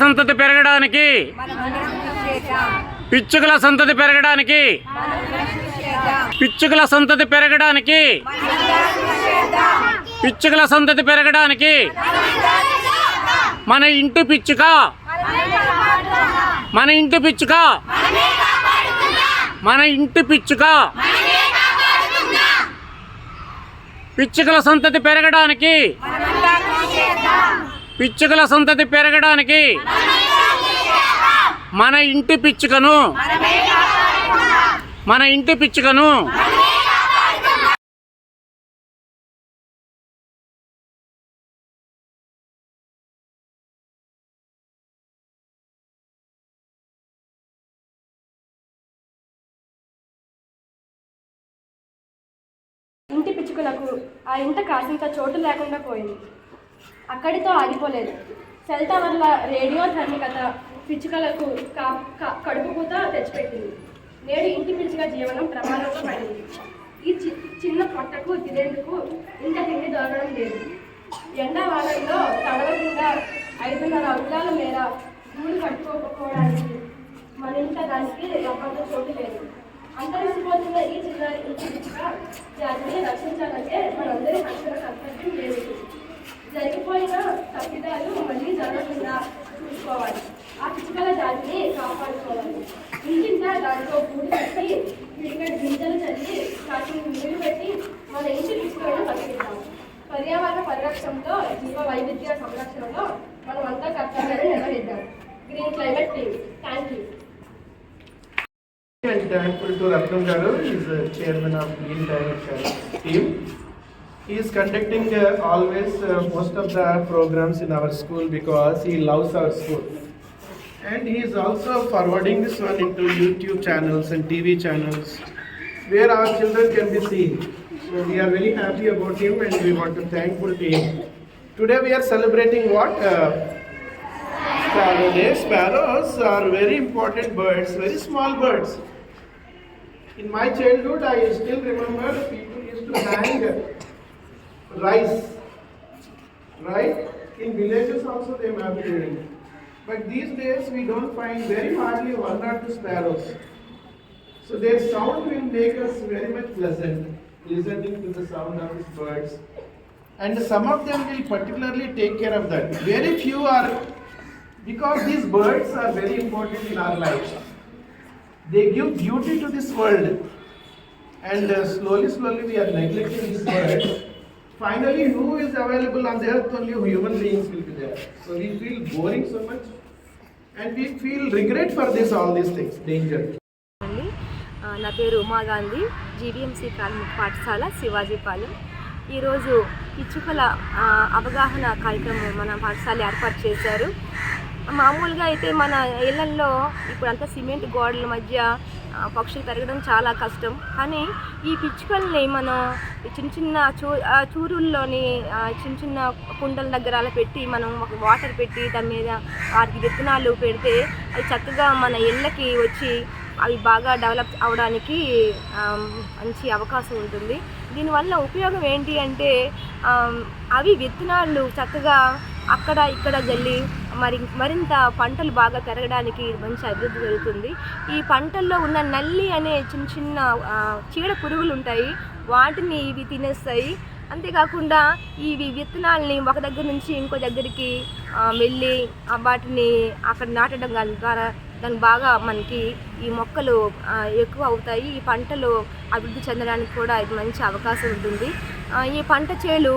సంతతి పెరగడానికి పిచ్చుకల సంతతి పెరగడానికి పిచ్చుకల సంతతి పెరగడానికి పిచ్చుకల సంతతి పెరగడానికి మన ఇంటి పిచ్చుక మన ఇంటి పిచ్చుక మన ఇంటి పిచ్చుక పిచ్చుకల సంతతి పెరగడానికి పిచ్చుకల సంతతి పెరగడానికి మన ఇంటి పిచ్చుకను మన ఇంటి పిచ్చుకను ఇంటి పిచ్చుకలకు ఆ ఇంట కాసింత చోటు లేకుండా పోయింది. అక్కడితో ఆగిపోలేదు. సెల్ టవర్ల రేడియో ధర్మికత పిచ్చుకలకు కడుపు పూత తెచ్చిపెట్టింది. నేడు ఇంటి పిచ్చుక జీవనం ప్రమాదంలో పడింది. ఈ చి చిన్న పొట్టకు దిగేందుకు ఇంత తిండి దొరకడం లేదు. ఎండావాలంలో తడవకుండా ఐదున్నర అంగుళాల మేర గూడు కట్టుకోకపోవడానికి మరింత దానికి రవ్వంత చోటు లేదు. అంతరించిపోతున్న ఈ చిన్నారి ఇంటి పిచ్చుక జాతిని రక్షించాలంటే మనందరి రక్షణ కర్తవ్యం లేదు జరిగిపోయిన తప్పిదాలు మళ్ళీ జరగకుండా చూసుకోవాలి ఆ పిచ్చుకల జాతిని కాపాడుకోవాలి ఇంటింట దాంట్లో గూడు పెట్టి పిడికడి గింజలు చల్లి వాటిని నీళ్ళు పెట్టి మన ఇంటి పిచ్చుకలను బతికిద్దాం పర్యావరణ పరిరక్షణతో జీవ వైవిధ్య సంరక్షణలో మనం అంతా కర్తవ్యాన్ని నిర్వహిద్దాం green climate team thank you and thankful to Ratnam Garu, he is the chairman of Green Climate team. He is conducting uh, always uh, most of the programs in our school because he loves our school. And he is also forwarding this one into YouTube channels and TV channels where our children can be seen. So we are very happy about him and we want to thankful to him. Today we are celebrating what? Uh, Sparrow Day. Sparrows are very important birds, very small birds. In my childhood, I still remember people used to hang rice, right? In villages also they may be doing. But these days we don't find very hardly one or two sparrows. So their sound will make us very much pleasant, listening to the sound of these birds. And some of them will particularly take care of that. Very few are, because these birds are very important in our lives. They give beauty to this world. And uh, slowly, slowly we are neglecting these birds. Finally, who is available on the earth? Only human beings will be there. So we feel boring so much. And we feel regret for this, all these things, danger. నా పేరు ఉమాగాంధీ GVMC ప్రాథమిక పాఠశాల శివాజీపాలెం ఈరోజు పిచ్చుకల అవగాహన కార్యక్రమం మన పాఠశాల ఏర్పాటు చేశారు. మామూలుగా అయితే మన ఇళ్ళల్లో ఇప్పుడు అంతా సిమెంట్ గోడల మధ్య పక్షులు పెరగడం చాలా కష్టం. కానీ ఈ పిచ్చుకల్ని మనం చిన్న చిన్న చూ చూరుల్లోని చిన్న చిన్న కుండల దగ్గర అలా పెట్టి మనం ఒక వాటర్ పెట్టి దాని మీద వాటికి విత్తనాలు పెడితే అవి చక్కగా మన ఇళ్ళకి వచ్చి అవి బాగా డెవలప్ అవడానికి మంచి అవకాశం ఉంటుంది. దీనివల్ల ఉపయోగం ఏంటి అంటే అవి విత్తనాలు చక్కగా అక్కడ ఇక్కడ జల్లి మరి మరింత పంటలు బాగా పెరగడానికి మంచి అభివృద్ధి జరుగుతుంది. ఈ పంటల్లో ఉన్న నల్లి అనే చిన్న చిన్న చీడ పురుగులు ఉంటాయి. వాటిని ఇవి తినేస్తాయి. అంతేకాకుండా ఇవి విత్తనాలని ఒక దగ్గర నుంచి ఇంకో దగ్గరికి వెళ్ళి వాటిని అక్కడ నాటడం ద్వారా దాని బాగా మనకి ఈ మొక్కలు ఎక్కువ అవుతాయి. ఈ పంటలు అభివృద్ధి చెందడానికి కూడా ఇది మంచి అవకాశం ఉంటుంది. ఈ పంట చేలు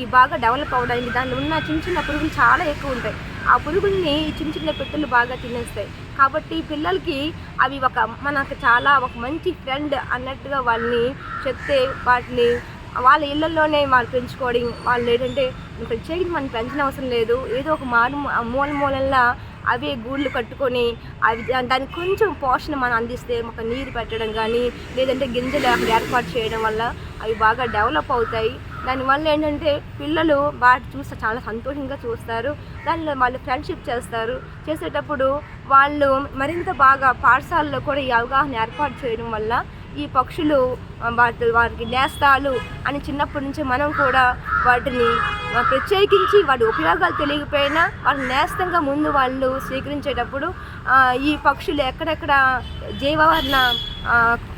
ఈ బాగా డెవలప్ అవడానికి దానిలో ఉన్న చిన్న చిన్న పురుగులు చాలా ఎక్కువ ఉంటాయి. ఆ పురుగుల్ని చిన్న చిన్న పెట్టెలు బాగా తినేస్తాయి. కాబట్టి పిల్లలకి అవి ఒక మనకు చాలా ఒక మంచి ఫ్రెండ్ అన్నట్టుగా వాళ్ళని చెప్తే వాటిని వాళ్ళ ఇళ్ళల్లోనే వాళ్ళు పెంచుకోవడం వాళ్ళు ఏంటంటే ప్రత్యేకించి మనం పెంచిన అవసరం లేదు. ఏదో ఒక మారు మూల మూలల్లో అవి గూళ్ళు కట్టుకొని అవి దానికి కొంచెం పోషణ మనం అందిస్తే ఒక నీరు పెట్టడం కానీ లేదంటే గింజలు అక్కడ ఏర్పాటు చేయడం వల్ల అవి బాగా డెవలప్ అవుతాయి. దానివల్ల ఏంటంటే పిల్లలు వాటి చూస్తే చాలా సంతోషంగా చూస్తారు. దానిలో వాళ్ళు ఫ్రెండ్షిప్ చేస్తారు. చేసేటప్పుడు వాళ్ళు మరింత బాగా పాఠశాలలో కూడా ఈ అవగాహన ఏర్పాటు చేయడం వల్ల ఈ పక్షులు వాటి వారికి నేస్తాలు అని చిన్నప్పటి నుంచి మనం కూడా వాటిని ప్రత్యేకించి వాటి ఉపయోగాలు తెలియకపోయినా వాటి నేస్తంగా ముందు వాళ్ళు స్వీకరించేటప్పుడు ఈ పక్షులు ఎక్కడెక్కడ జీవవర్ణ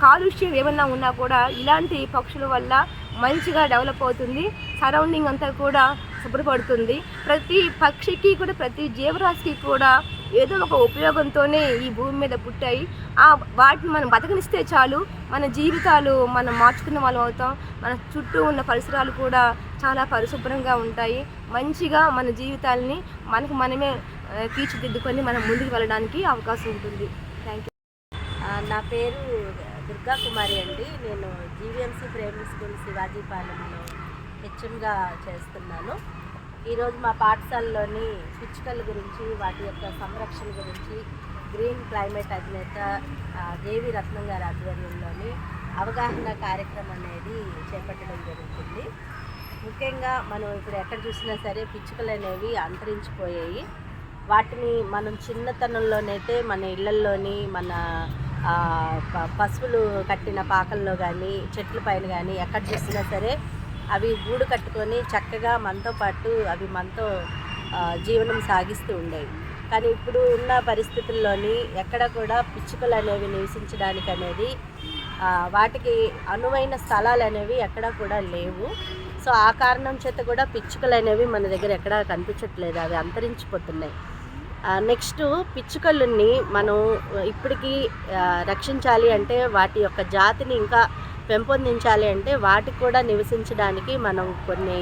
కాలుష్యం ఏమన్నా ఉన్నా కూడా ఇలాంటి పక్షుల వల్ల మంచిగా డెవలప్ అవుతుంది సరౌండింగ్ అంతా కూడా శుభ్రపడుతుంది. ప్రతి పక్షికి కూడా ప్రతి జీవరాశికి కూడా ఏదో ఒక ఉపయోగంతోనే ఈ భూమి మీద పుట్టాయి. ఆ వాటిని మనం బతకనిస్తే చాలు. మన జీవితాలు మనం మార్చుకున్న వాళ్ళం అవుతాం. మన చుట్టూ ఉన్న పరిసరాలు కూడా చాలా పరిశుభ్రంగా ఉంటాయి. మంచిగా మన జీవితాలని మనకు మనమే తీర్చిదిద్దుకొని మనం ముందుకు వెళ్ళడానికి అవకాశం ఉంటుంది. థ్యాంక్ యూ నా పేరు దుర్గా కుమారి అండి. నేను జీవీఎంసీ ప్రైమరీ స్కూల్ శివాజీపాలెంలో హెచ్ఎంగా చేస్తున్నాను. ఈరోజు మా పాఠశాలలోని పిచ్చుకల గురించి వాటి యొక్క సంరక్షణ గురించి గ్రీన్ క్లైమేట్ అధినేత దేవి రత్నం గారి ఆధ్వర్యంలోని అవగాహన కార్యక్రమం అనేది చేపట్టడం జరుగుతుంది. ముఖ్యంగా మనం ఇప్పుడు ఎక్కడ చూసినా సరే పిచ్చుకలు అనేవి అంతరించిపోయాయి. వాటిని మనం చిన్నతనంలోనైతే మన ఇళ్ళల్లోని మన ప- పశువులు కట్టిన పాకల్లో కానీ చెట్ల పైన కానీ ఎక్కడ చూసినా సరే అవి గూడు కట్టుకొని చక్కగా మనతో పాటు అవి మనతో జీవనం సాగిస్తూ ఉండేవి. కానీ ఇప్పుడు ఉన్న పరిస్థితుల్లోని ఎక్కడ కూడా పిచ్చుకలు అనేవి నివసించడానికి అనేది వాటికి అనువైన స్థలాలు అనేవి ఎక్కడా కూడా లేవు. సో ఆ కారణం చేత కూడా పిచ్చుకలు అనేవి మన దగ్గర ఎక్కడా కనిపించట్లేదు. అవి అంతరించిపోతున్నాయి. నెక్స్ట్ పిచ్చుకలని మనం ఇప్పటికీ రక్షించాలి అంటే వాటి యొక్క జాతిని ఇంకా పెంపొందించాలి అంటే వాటికి కూడా నివసించడానికి మనం కొన్ని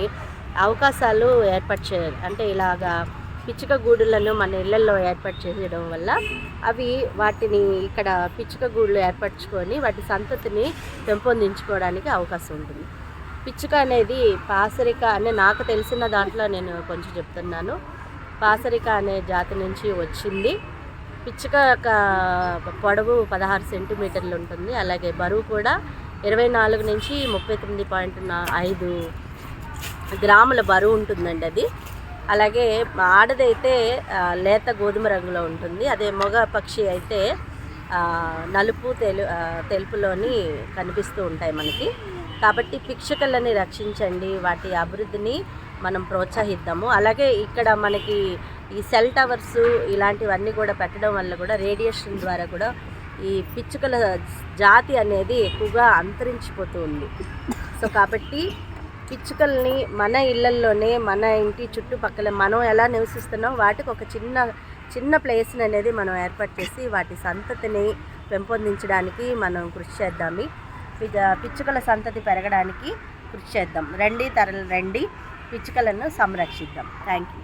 అవకాశాలు ఏర్పాటు చేయాలి అంటే ఇలాగా పిచ్చుక గూడులను మన ఇళ్ళల్లో ఏర్పాటు చేయడం వల్ల అవి వాటిని ఇక్కడ పిచ్చుక గూళ్ళు ఏర్పరచుకొని వాటి సంతతిని పెంపొందించుకోవడానికి అవకాశం ఉంటుంది. పిచ్చుక అనేది పాసరిక అనే నాకు తెలిసిన దాంట్లో నేను కొంచెం చెప్తున్నాను. పాసరిక అనే జాతి నుంచి వచ్చింది. పిచ్చుక యొక్క పొడవు పదహారు సెంటీమీటర్లు ఉంటుంది. అలాగే బరువు కూడా ఇరవై నాలుగు నుంచి ముప్పై తొమ్మిది పాయింట్ ఐదు గ్రాముల బరువు ఉంటుందండి అది. అలాగే ఆడదైతే లేత గోధుమ రంగులో ఉంటుంది. అదే మగ పక్షి అయితే నలుపు తెలు తెలుపులోని కనిపిస్తూ ఉంటాయి మనకి. కాబట్టి పిక్షకలని రక్షించండి. వాటి అభివృద్ధిని మనం ప్రోత్సహిద్దాము. అలాగే ఇక్కడ మనకి ఈ సెల్ టవర్స్ ఇలాంటివన్నీ కూడా పెట్టడం వల్ల కూడా రేడియేషన్ ద్వారా కూడా ఈ పిచ్చుకల జాతి అనేది ఎక్కువగా అంతరించిపోతూ ఉంది. సో కాబట్టి పిచ్చుకల్ని మన ఇళ్ళల్లోనే మన ఇంటి చుట్టుపక్కల మనం ఎలా నివసిస్తున్నాం వాటికి ఒక చిన్న చిన్న ప్లేస్ని అనేది మనం ఏర్పాటు చేసి వాటి సంతతిని పెంపొందించడానికి మనం కృషి చేద్దాము పిచ్చుకల సంతతి పెరగడానికి కృషి చేద్దాం. రండి తరలు రండి. పిచ్చుకలను సంరక్షిద్దాం. Thank you